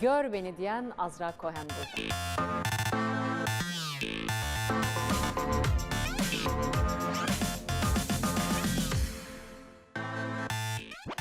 Gör beni diyen Azra Cohen.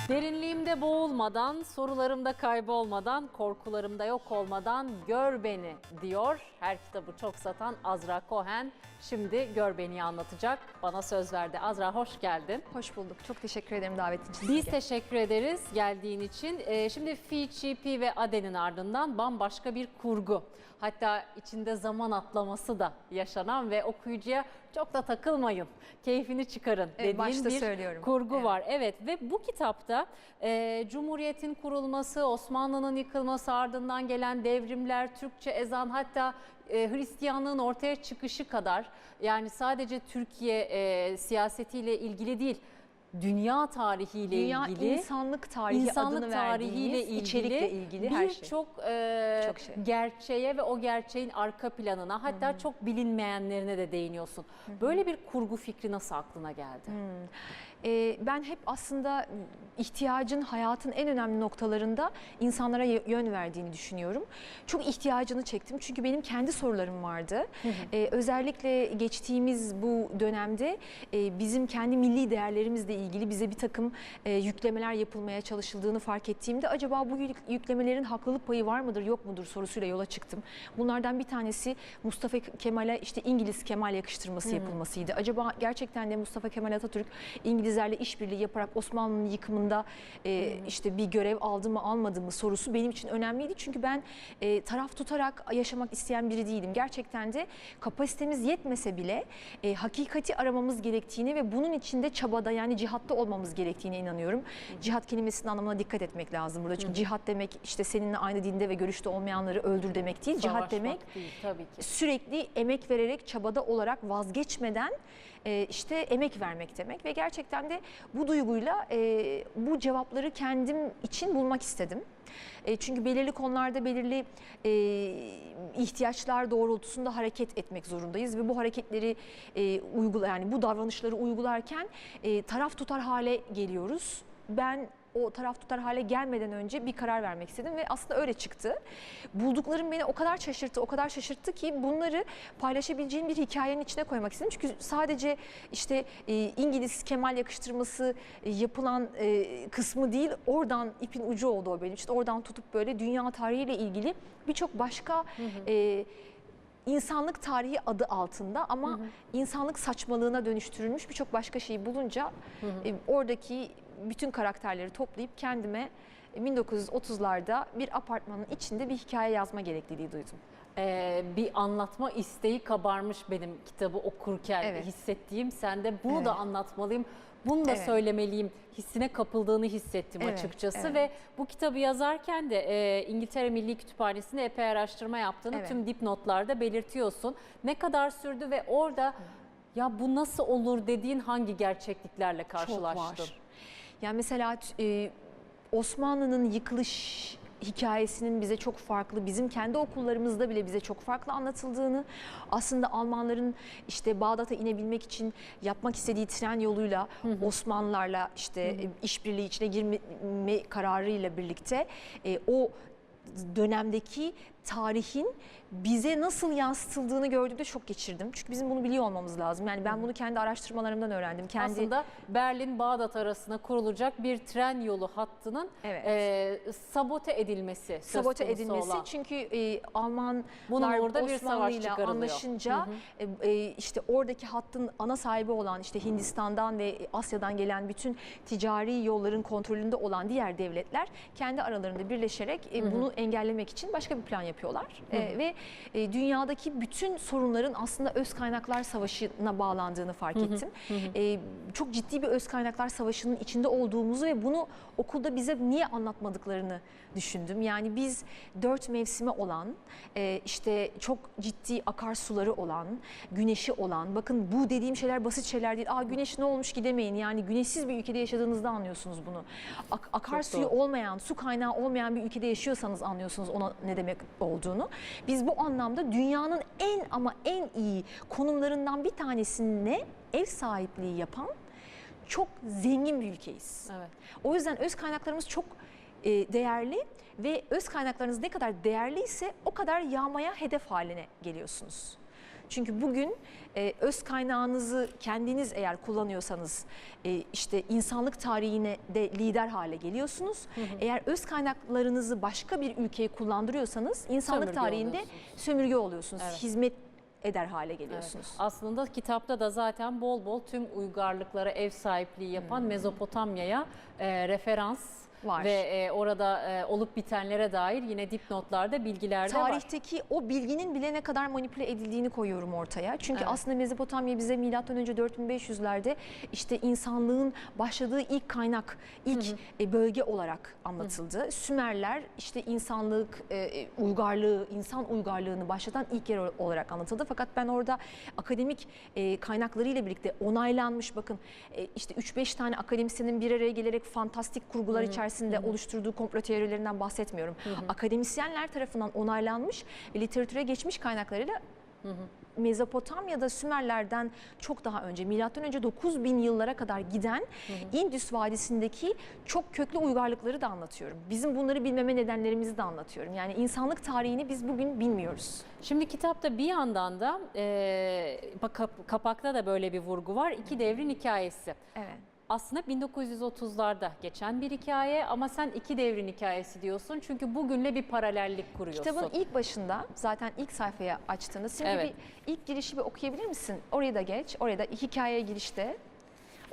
Derinliğimde boğulmadan, sorularımda kaybolmadan, korkularımda yok olmadan gör beni diyor. Her kitabı çok satan Azra Cohen. Şimdi gör beni anlatacak. Bana söz verdi. Azra hoş geldin. Hoş bulduk. Çok teşekkür ederim davetin için. Biz teşekkür ederiz geldiğin için. Ee, şimdi Fi, Pi ve Ade'nin ardından bambaşka bir kurgu. Hatta içinde zaman atlaması da yaşanan ve okuyucuya çok da takılmayın, keyfini çıkarın Evet, dediğin başta bir söylüyorum. kurgu Evet. var. Evet ve bu kitapta e, Cumhuriyet'in kurulması, Osmanlı'nın yıkılması ardından gelen devrimler, Türkçe ezan hatta e, Hristiyanlığın ortaya çıkışı kadar yani sadece Türkiye e, siyasetiyle ilgili değil, dünya tarihiyle Dünya ilgili insanlık tarihi insanlık adını tarihiyle ilgili, içerikle ilgili her şey. birçok e, Çok şey. gerçeğe ve o gerçeğin arka planına hatta çok bilinmeyenlerine de değiniyorsun. Böyle bir kurgu fikri nasıl aklına geldi? Ee, ben hep aslında ihtiyacın hayatın en önemli noktalarında insanlara yön verdiğini düşünüyorum. Çok ihtiyacını çektim çünkü benim kendi sorularım vardı. Ee, özellikle geçtiğimiz bu dönemde e, bizim kendi milli değerlerimizle ilgili bize bir takım e, yüklemeler yapılmaya çalışıldığını fark ettiğimde acaba bu yük- yüklemelerin haklılık payı var mıdır yok mudur sorusuyla yola çıktım. Bunlardan bir tanesi Mustafa Kemal'e işte İngiliz Kemal yakıştırması yapılmasıydı. Acaba gerçekten de Mustafa Kemal Atatürk İngilizlerle işbirliği yaparak Osmanlı'nın yıkımında e, işte bir görev aldı mı almadı mı sorusu benim için önemliydi. Çünkü ben e, taraf tutarak yaşamak isteyen biri değilim. Gerçekten de kapasitemiz yetmese bile e, hakikati aramamız gerektiğini ve bunun içinde çabada yani cihatta olmamız gerektiğine inanıyorum. Cihat kelimesinin anlamına dikkat etmek lazım burada. Çünkü cihat demek işte seninle aynı dinde ve görüşte olmayanları öldür demek değil. cihat demek değil tabii ki. sürekli emek vererek çabada olarak vazgeçmeden e, işte emek vermek demek ve gerçekten de bu duyguyla e, bu cevapları kendim için bulmak istedim. E, çünkü belirli konularda belirli e, ihtiyaçlar doğrultusunda hareket etmek zorundayız ve bu hareketleri e, uygula yani bu davranışları uygularken e, taraf tutar hale geliyoruz. Ben o taraf tutar hale gelmeden önce bir karar vermek istedim ve aslında öyle çıktı. Bulduklarım beni o kadar şaşırttı, o kadar şaşırttı ki bunları paylaşabileceğim bir hikayenin içine koymak istedim. Çünkü sadece işte e, İngiliz Kemal yakıştırması e, yapılan e, kısmı değil, oradan ipin ucu oldu o benim için. Oradan tutup böyle dünya tarihiyle ilgili birçok başka e, insanlık tarihi adı altında ama insanlık saçmalığına dönüştürülmüş birçok başka şeyi bulunca e, oradaki bütün karakterleri toplayıp kendime e, 1930'larda bir apartmanın içinde bir hikaye yazma gerekliliği duydum. Ee, bir anlatma isteği kabarmış benim kitabı okurken Evet. hissettiğim. Sen de bunu Evet. da anlatmalıyım, bunu da Evet. söylemeliyim hissine kapıldığını hissettim Evet, açıkçası. evet. Ve bu kitabı yazarken de e, İngiltere Milli Kütüphanesi'nde epey araştırma yaptığını Evet. tüm dipnotlarda belirtiyorsun. Ne kadar sürdü ve orada ya bu nasıl olur dediğin hangi gerçekliklerle karşılaştın? Çok var. Yani mesela e, Osmanlı'nın yıkılış hikayesinin bize çok farklı, bizim kendi okullarımızda bile bize çok farklı anlatıldığını, aslında Almanların işte Bağdat'a inebilmek için yapmak istediği tren yoluyla Osmanlılarla işte e, işbirliği içine girme kararıyla birlikte e, o dönemdeki tarihin bize nasıl yansıtıldığını gördüğümde şok geçirdim. Çünkü bizim bunu biliyor olmamız lazım. Yani ben bunu kendi araştırmalarımdan öğrendim. Kendi Aslında Berlin-Bağdat arasında kurulacak bir tren yolu hattının Evet. e, sabote edilmesi sabote edilmesi olan. çünkü e, Almanlar Bunun orada bir savaş Osmanlı'yla çıkarılıyor. anlaşınca e, e, işte oradaki hattın ana sahibi olan işte Hindistan'dan ve Asya'dan gelen bütün ticari yolların kontrolünde olan diğer devletler kendi aralarında birleşerek e, bunu engellemek için başka bir plan yapıyorlar E, ve e, dünyadaki bütün sorunların aslında öz kaynaklar savaşına bağlandığını fark ettim. E, çok ciddi bir öz kaynaklar savaşının içinde olduğumuzu ve bunu okulda bize niye anlatmadıklarını düşündüm. Yani biz dört mevsimi olan, e, işte çok ciddi akarsuları olan, güneşi olan, bakın bu dediğim şeyler basit şeyler değil. Aa güneş ne olmuş ki demeyin. Yani güneşsiz bir ülkede yaşadığınızda anlıyorsunuz bunu. Ak- akarsuyu olmayan, su kaynağı olmayan bir ülkede yaşıyorsanız anlıyorsunuz ona ne demek olduğunu. Biz bu anlamda dünyanın en ama en iyi konumlarından bir tanesine ev sahipliği yapan çok zengin bir ülkeyiz. Evet. O yüzden öz kaynaklarımız çok e, değerli ve öz kaynaklarınız ne kadar değerliyse o kadar yağmaya hedef haline geliyorsunuz. Çünkü bugün e, öz kaynağınızı kendiniz eğer kullanıyorsanız e, işte insanlık tarihine de lider hale geliyorsunuz. Eğer öz kaynaklarınızı başka bir ülkeye kullandırıyorsanız insanlık Sömürge tarihinde oluyorsunuz. sömürge oluyorsunuz. Evet. Hizmet eder hale geliyorsunuz. Aslında kitapta da zaten bol bol tüm uygarlıklara ev sahipliği yapan Mezopotamya'ya e, referans Var. ve e, orada e, olup bitenlere dair yine dipnotlarda bilgiler de var. Tarihteki o bilginin bile ne kadar manipüle edildiğini koyuyorum ortaya. Çünkü Evet. aslında Mezopotamya bize milattan önce 4500'lerde işte insanlığın başladığı ilk kaynak, ilk e, bölge olarak anlatıldı. Sümerler işte insanlık, e, uygarlığı, insan uygarlığını başlatan ilk yer olarak anlatıldı. Fakat ben orada akademik e, kaynaklarıyla birlikte onaylanmış bakın e, işte 3-5 tane akademisyenin bir araya gelerek fantastik kurgular içerisinde oluşturduğu komplo teorilerinden bahsetmiyorum. Akademisyenler tarafından onaylanmış ve literatüre geçmiş kaynaklarıyla Mezopotamya'da Sümerlerden çok daha önce milattan önce 9000 yıllara kadar giden Indus Vadisi'ndeki çok köklü uygarlıkları da anlatıyorum. Bizim bunları bilmeme nedenlerimizi de anlatıyorum. Yani insanlık tarihini biz bugün bilmiyoruz. Şimdi kitapta bir yandan da e, bak kapakta da böyle bir vurgu var. İki devrin hikayesi. Evet. Aslında 1930'larda geçen bir hikaye ama sen iki devrin hikayesi diyorsun. Çünkü bugünle bir paralellik kuruyorsun. Kitabın ilk başında zaten ilk sayfaya açtığında şimdi Evet. bir ilk girişi bir okuyabilir misin? Oraya da geç. Oraya da hikayeye girişte.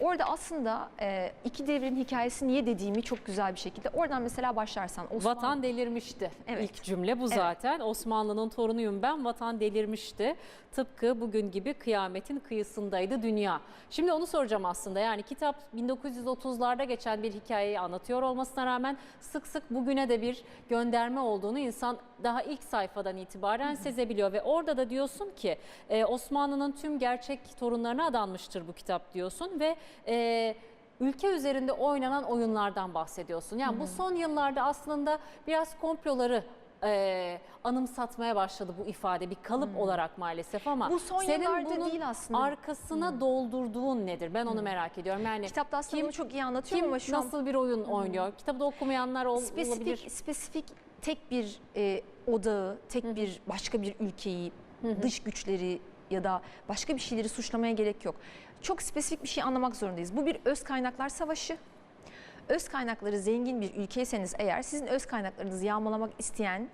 Orada aslında e, iki devrin hikayesi niye dediğimi çok güzel bir şekilde oradan mesela başlarsan Osmanlı Vatan delirmişti. Evet. İlk cümle bu zaten. Osmanlı'nın torunuyum ben. Vatan delirmişti. Tıpkı bugün gibi kıyametin kıyısındaydı dünya. Şimdi onu soracağım aslında. Yani kitap 1930'larda geçen bir hikayeyi anlatıyor olmasına rağmen sık sık bugüne de bir gönderme olduğunu insan daha ilk sayfadan itibaren sezebiliyor ve orada da diyorsun ki e, Osmanlı'nın tüm gerçek torunlarına adanmıştır bu kitap diyorsun ve e, ülke üzerinde oynanan oyunlardan bahsediyorsun. Yani bu son yıllarda aslında biraz komploları e, anımsatmaya başladı bu ifade bir kalıp olarak maalesef ama Bu son senin bunun değil aslında. arkasına doldurduğun nedir? Ben onu merak ediyorum. Yani kitapta aslında kim- çok iyi anlatıyorum kim ama şu an nasıl bir oyun oynuyor? Kitabı okumayanlar ol, spesifik olabilir. spesifik tek bir e, odağı, tek bir başka bir ülkeyi, dış güçleri ya da başka bir şeyleri suçlamaya gerek yok. Çok spesifik bir şey anlamak zorundayız. Bu bir öz kaynaklar savaşı. Öz kaynakları zengin bir ülkeyseniz eğer sizin öz kaynaklarınızı yağmalamak isteyen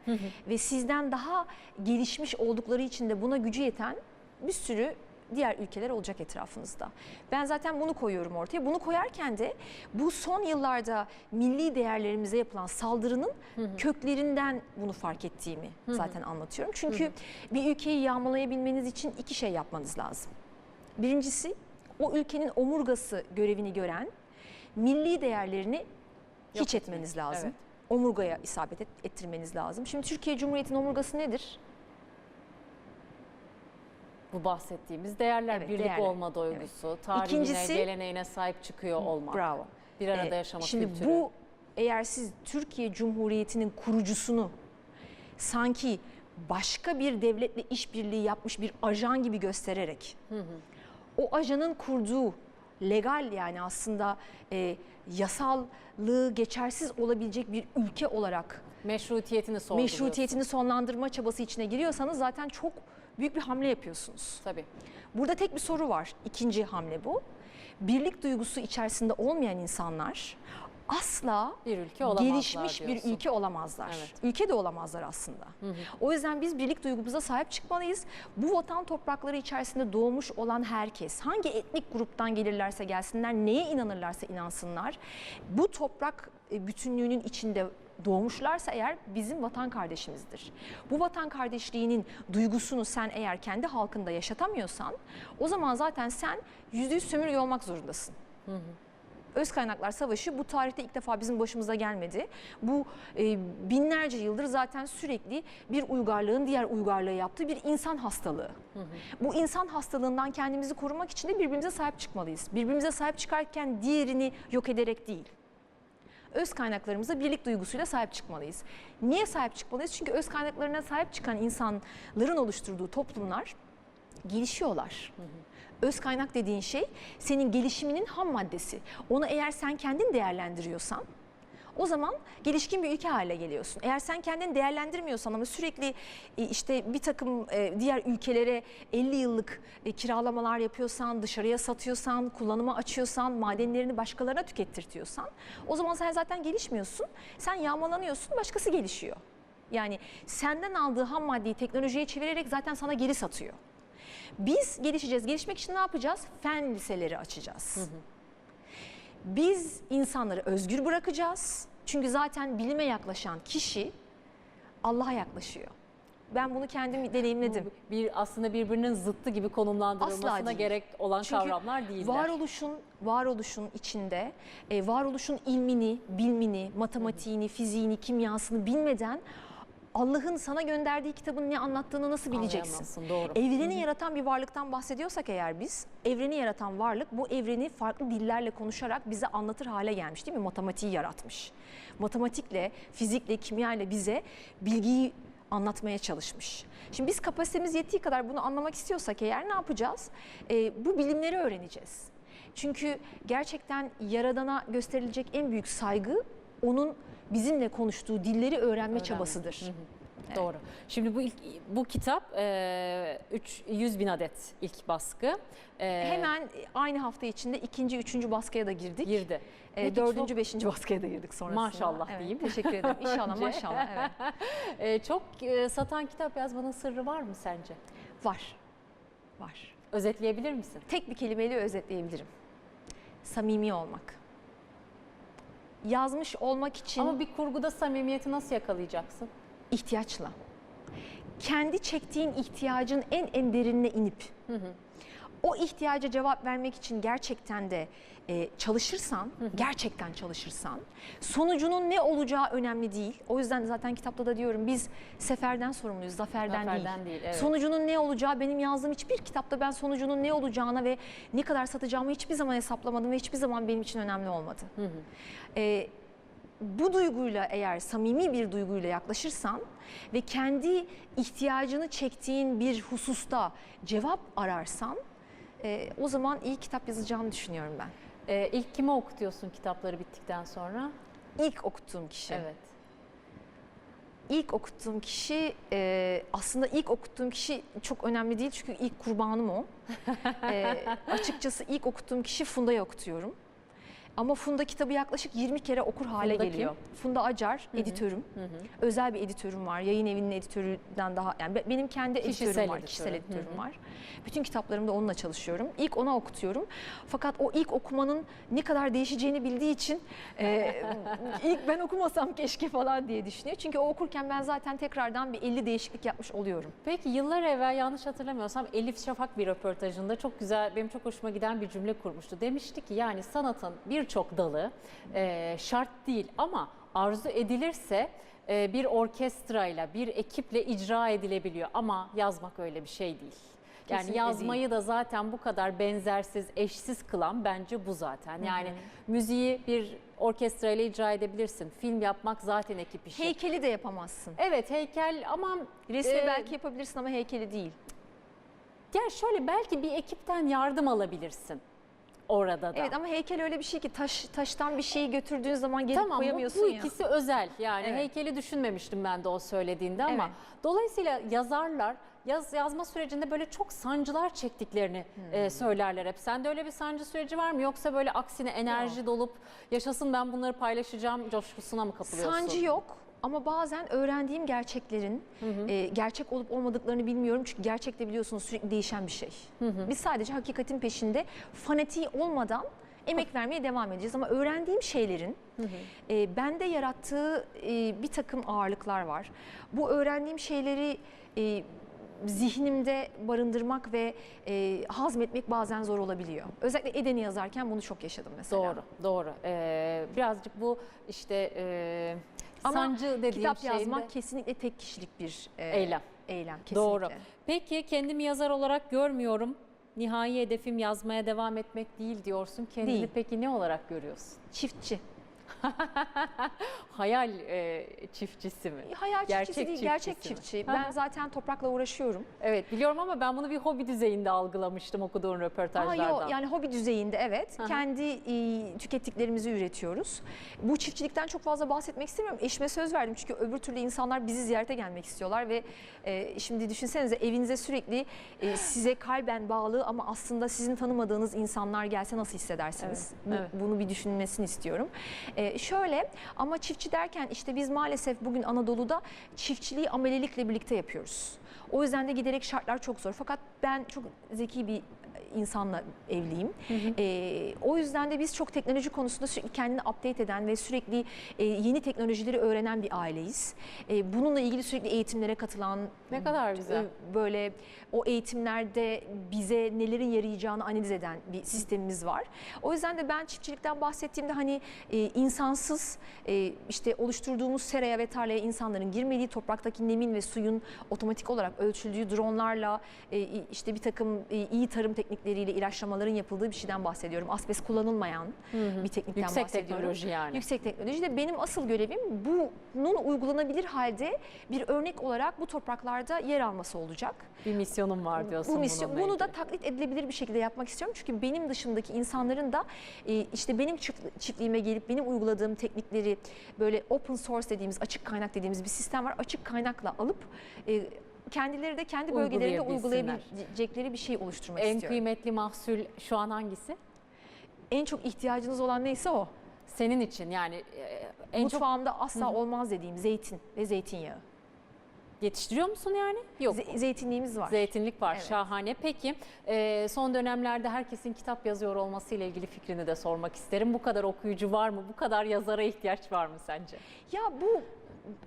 ve sizden daha gelişmiş oldukları için de buna gücü yeten bir sürü diğer ülkeler olacak etrafınızda. Ben zaten bunu koyuyorum ortaya. Bunu koyarken de bu son yıllarda milli değerlerimize yapılan saldırının köklerinden bunu fark ettiğimi zaten anlatıyorum. Çünkü bir ülkeyi yağmalayabilmeniz için iki şey yapmanız lazım. Birincisi o ülkenin omurgası görevini gören milli değerlerini hiç Yok etmeniz etmek, lazım. evet. Omurgaya isabet et- ettirmeniz lazım. Şimdi Türkiye Cumhuriyeti'nin omurgası nedir? Bu bahsettiğimiz değerler, Evet, birlik değerler. olma duygusu, tarihine, İkincisi- geleneğine sahip çıkıyor olmak. Bravo. Bir arada Ee, yaşama Şimdi kültürü. bu eğer siz Türkiye Cumhuriyeti'nin kurucusunu sanki başka bir devletle işbirliği yapmış bir ajan gibi göstererek o ajanın kurduğu legal yani aslında e, yasallığı geçersiz olabilecek bir ülke olarak meşrutiyetini sorguluyorsun. meşrutiyetini sonlandırma çabası içine giriyorsanız zaten çok büyük bir hamle yapıyorsunuz. Tabii. Burada tek bir soru var. İkinci hamle bu. Birlik duygusu içerisinde olmayan insanlar asla Bir ülke gelişmiş bir diyorsun. ülke olamazlar. Evet. Ülke de olamazlar aslında. O yüzden biz birlik duygumuza sahip çıkmalıyız. Bu vatan toprakları içerisinde doğmuş olan herkes, hangi etnik gruptan gelirlerse gelsinler, neye inanırlarsa inansınlar, bu toprak e, bütünlüğünün içinde doğmuşlarsa eğer bizim vatan kardeşimizdir. Bu vatan kardeşliğinin duygusunu sen eğer kendi halkında yaşatamıyorsan o zaman zaten sen yüzde yüz sömürge olmak zorundasın. Öz kaynaklar savaşı bu tarihte ilk defa bizim başımıza gelmedi. Bu e, binlerce yıldır zaten sürekli bir uygarlığın diğer uygarlığa yaptığı bir insan hastalığı. Bu insan hastalığından kendimizi korumak için de birbirimize sahip çıkmalıyız. Birbirimize sahip çıkarken diğerini yok ederek değil. Öz kaynaklarımıza birlik duygusuyla sahip çıkmalıyız. Niye sahip çıkmalıyız? Çünkü öz kaynaklarına sahip çıkan insanların oluşturduğu toplumlar gelişiyorlar. Öz kaynak dediğin şey senin gelişiminin ham maddesi. Onu eğer sen kendin değerlendiriyorsan O zaman gelişkin bir ülke haline geliyorsun. Eğer sen kendini değerlendirmiyorsan ama sürekli e, işte bir takım e, diğer ülkelere 50 yıllık e, kiralamalar yapıyorsan, dışarıya satıyorsan, kullanıma açıyorsan, madenlerini başkalarına tükettirtiyorsan o zaman sen zaten gelişmiyorsun. Sen yağmalanıyorsun, başkası gelişiyor. Yani senden aldığı ham maddeyi teknolojiye çevirerek zaten sana geri satıyor. Biz gelişeceğiz. Gelişmek için ne yapacağız? Fen liseleri açacağız. Biz insanları özgür bırakacağız. Çünkü zaten bilime yaklaşan kişi Allah'a yaklaşıyor. Ben bunu kendim deneyimledim. Bu bir aslında birbirinin zıttı gibi konumlandırılmasına gerek olan Çünkü kavramlar değiller. Varoluşun, varoluşun içinde, e, varoluşun ilmini, bilmini, matematiğini, fiziğini, kimyasını bilmeden Allah'ın sana gönderdiği kitabın ne anlattığını nasıl bileceksin? Doğru. Evreni yaratan bir varlıktan bahsediyorsak eğer biz, evreni yaratan varlık bu evreni farklı dillerle konuşarak bize anlatır hale gelmiş değil mi? Matematiği yaratmış. Matematikle, fizikle, kimyayla bize bilgiyi anlatmaya çalışmış. Şimdi biz kapasitemiz yettiği kadar bunu anlamak istiyorsak eğer ne yapacağız? Ee, bu bilimleri öğreneceğiz. Çünkü gerçekten Yaradan'a gösterilecek en büyük saygı onun bizimle konuştuğu dilleri öğrenme çabasıdır. Doğru. Şimdi bu ilk, bu kitap e, 300 bin adet ilk baskı. E, Hemen aynı hafta içinde ikinci, üçüncü baskıya da girdik. girdi. Peki dördüncü, çok- beşinci baskıya da girdik sonrasında. Maşallah Evet, diyeyim. Teşekkür ederim. İnşallah maşallah. Evet. E, çok e, satan kitap yazmanın sırrı var mı sence? Var. Var. Özetleyebilir misin? Tek bir kelimeyle özetleyebilirim. Samimi olmak. Yazmış olmak için Ama bir kurguda samimiyeti nasıl yakalayacaksın? ihtiyaçla. Kendi çektiğin ihtiyacın en en derinine inip o ihtiyaca cevap vermek için gerçekten de e, çalışırsan, gerçekten çalışırsan sonucunun ne olacağı önemli değil. O yüzden zaten kitapta da diyorum biz seferden sorumluyuz, zaferden, Zaferden değil, evet. Sonucunun ne olacağı benim yazdığım hiçbir kitapta ben sonucunun ne olacağına ve ne kadar satacağımı hiçbir zaman hesaplamadım ve hiçbir zaman benim için önemli olmadı. E, bu duyguyla eğer samimi bir duyguyla yaklaşırsan ve kendi ihtiyacını çektiğin bir hususta cevap ararsan e, o zaman iyi kitap yazacağını düşünüyorum ben. E, ilk kime okutuyorsun kitapları bittikten sonra? İlk okuttuğum kişi. Evet. İlk okuttuğum kişi e, aslında ilk okuttuğum kişi çok önemli değil çünkü ilk kurbanım o. E, açıkçası ilk okuttuğum kişi Funda'yı okutuyorum. Ama Funda kitabı yaklaşık 20 kere okur hale Funda geliyor. Funda Acar editörüm. Özel bir editörüm var. Yayın evinin editöründen daha yani be- benim kendi Kişisel editörüm var, editörü. kişisel editörüm var. Bütün kitaplarımda onunla çalışıyorum. İlk ona okutuyorum. Fakat o ilk okumanın ne kadar değişeceğini bildiği için e, ilk ben okumasam keşke falan diye düşünüyor. Çünkü o okurken ben zaten tekrardan bir 50 değişiklik yapmış oluyorum. Peki yıllar evvel yanlış hatırlamıyorsam Elif Şafak bir röportajında çok güzel benim çok hoşuma giden bir cümle kurmuştu. Demişti ki yani sanatın birçok dalı e, şart değil ama arzu edilirse e, bir orkestrayla bir ekiple icra edilebiliyor ama yazmak öyle bir şey değil. Yani Kesinlikle yazmayı da zaten bu kadar benzersiz, eşsiz kılan bence bu zaten. Yani müziği bir orkestrayla icra edebilirsin. Film yapmak zaten ekip işi. Heykeli de yapamazsın. Evet heykel ama Resmi e, belki yapabilirsin ama heykeli değil. Ya şöyle belki bir ekipten yardım alabilirsin orada da. Evet ama heykel öyle bir şey ki taş taştan bir şeyi götürdüğün zaman gelip Tamam bu, koyamıyorsun bu ya. ikisi özel yani Evet. heykeli düşünmemiştim ben de o söylediğinde ama Evet. dolayısıyla yazarlar yaz yazma sürecinde böyle çok sancılar çektiklerini Hmm. e, söylerler hep. Sende öyle bir sancı süreci var mı yoksa böyle aksine enerji dolup yaşasın ben bunları paylaşacağım coşkusuna mı kapılıyorsun? Sancı yok ama bazen öğrendiğim gerçeklerin e, gerçek olup olmadıklarını bilmiyorum. Çünkü gerçekte biliyorsunuz sürekli değişen bir şey. Biz sadece hakikatin peşinde fanatiği olmadan emek vermeye devam edeceğiz. Ama öğrendiğim şeylerin e, bende yarattığı e, bir takım ağırlıklar var. Bu öğrendiğim şeyleri e, zihnimde barındırmak ve e, hazmetmek bazen zor olabiliyor. Özellikle Eden'i yazarken bunu çok yaşadım mesela. Doğru, doğru. Ee, birazcık bu işte e, Ama sancı dediğim Kitap şeyinde- yazmak kesinlikle tek kişilik bir e, Eylem. Eylem kesinlikle. Doğru. Peki kendimi yazar olarak görmüyorum. Nihai hedefim yazmaya devam etmek değil diyorsun. Kendini Değil. peki ne olarak görüyorsun? Çiftçi. Hayal e, çiftçisi mi? Hayal Gerçek çiftçisi değil, gerçek mi? çiftçi. Hı. Ben zaten toprakla uğraşıyorum. Evet biliyorum ama ben bunu bir hobi düzeyinde algılamıştım okuduğun Aa, röportajlardan. yok, yani hobi düzeyinde evet. Kendi e, tükettiklerimizi üretiyoruz. Bu çiftçilikten çok fazla bahsetmek istemiyorum. Eşime söz verdim çünkü öbür türlü insanlar bizi ziyarete gelmek istiyorlar ve e, şimdi düşünsenize evinize sürekli e, size kalben bağlı ama aslında sizin tanımadığınız insanlar gelse nasıl hissedersiniz? Evet, Bu- evet. Bunu bir düşünmesini istiyorum. E, şöyle ama çiftçi derken işte biz maalesef bugün Anadolu'da çiftçiliği amelelikle birlikte yapıyoruz. O yüzden de giderek şartlar çok zor. Fakat ben çok zeki bir insanla evliyim. Ee, o yüzden de biz çok teknoloji konusunda sürekli kendini update eden ve sürekli e, yeni teknolojileri öğrenen bir aileyiz. E, bununla ilgili sürekli eğitimlere katılan, Ne kadar güzel. e, böyle o eğitimlerde bize nelerin yarayacağını analiz eden bir sistemimiz var. O yüzden de ben çiftçilikten bahsettiğimde hani e, insansız e, işte oluşturduğumuz seraya ve tarlaya insanların girmediği topraktaki nemin ve suyun otomatik olarak ölçüldüğü dronlarla e, işte bir takım e, iyi tarım teknikleriyle ilaçlamaların yapıldığı bir şeyden bahsediyorum. Asbest kullanılmayan bir teknikten Yüksek bahsediyorum. teknoloji yani. Yüksek teknoloji de benim asıl görevim bunun uygulanabilir halde bir örnek olarak bu topraklarda yer alması olacak. Bir misyonum var diyorsun Bu misyon, bunu da taklit edilebilir bir şekilde yapmak istiyorum. Çünkü benim dışındaki insanların da e, işte benim çift- çiftliğime gelip benim uyguladığım teknikleri böyle open source dediğimiz açık kaynak dediğimiz bir sistem var. Açık kaynakla alıp e, kendileri de kendi bölgelerinde uygulayabilecekleri bir şey oluşturmak En istiyorum. kıymetli mahsul şu an hangisi? En çok ihtiyacınız olan neyse o. Senin için yani e, en çok Mutfağımda asla olmaz dediğim zeytin ve zeytinyağı. yetiştiriyor musun yani? Yok. Ze- zeytinliğimiz var. Zeytinlik var Evet. şahane. Peki e, son dönemlerde herkesin kitap yazıyor olması ile ilgili fikrini de sormak isterim. Bu kadar okuyucu var mı? Bu kadar yazara ihtiyaç var mı sence? Ya bu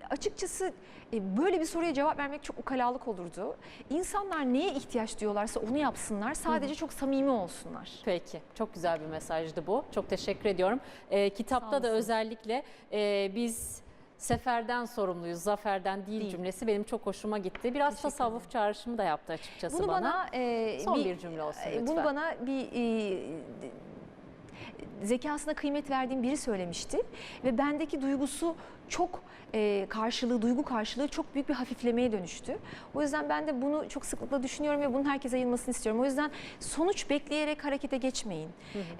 açıkçası e, böyle bir soruya cevap vermek çok ukalalık olurdu. İnsanlar neye ihtiyaç duyuyorlarsa onu yapsınlar. Sadece çok samimi olsunlar. Peki çok güzel bir mesajdı bu. Çok teşekkür ediyorum. E, kitapta da özellikle e, biz seferden sorumluyuz, zaferden değil, Değil. cümlesi benim çok hoşuma gitti. Biraz Teşekkür tasavvuf çağrışımı da yaptı açıkçası Bunu bana. bana e, Son bir cümle olsun e, Bunu lütfen. bana bir e, zekasına kıymet verdiğim biri söylemişti ve bendeki duygusu çok e, karşılığı, duygu karşılığı çok büyük bir hafiflemeye dönüştü. O yüzden ben de bunu çok sıklıkla düşünüyorum ve bunun herkese yayılmasını istiyorum. O yüzden sonuç bekleyerek harekete geçmeyin.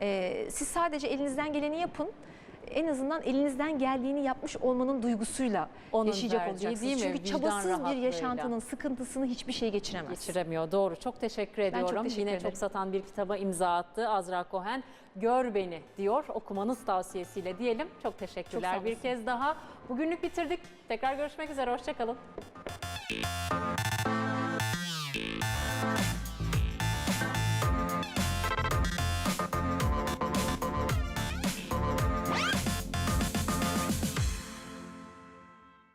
E, siz sadece elinizden geleni yapın. En azından elinizden geldiğini yapmış olmanın duygusuyla Onun yaşayacak verdiği olacaksınız. değil mi? Çünkü Vicdan çabasız bir yaşantının sıkıntısını hiçbir şey geçiremez. geçiremiyor. Doğru. Çok teşekkür çok ediyorum. teşekkür Yine ederim. çok satan bir kitaba imza attı Azra Cohen. Gör beni diyor. Okumanız tavsiyesiyle diyelim. Çok teşekkürler Çok bir kez daha. Bugünlük bitirdik. Tekrar görüşmek üzere. Hoşçakalın.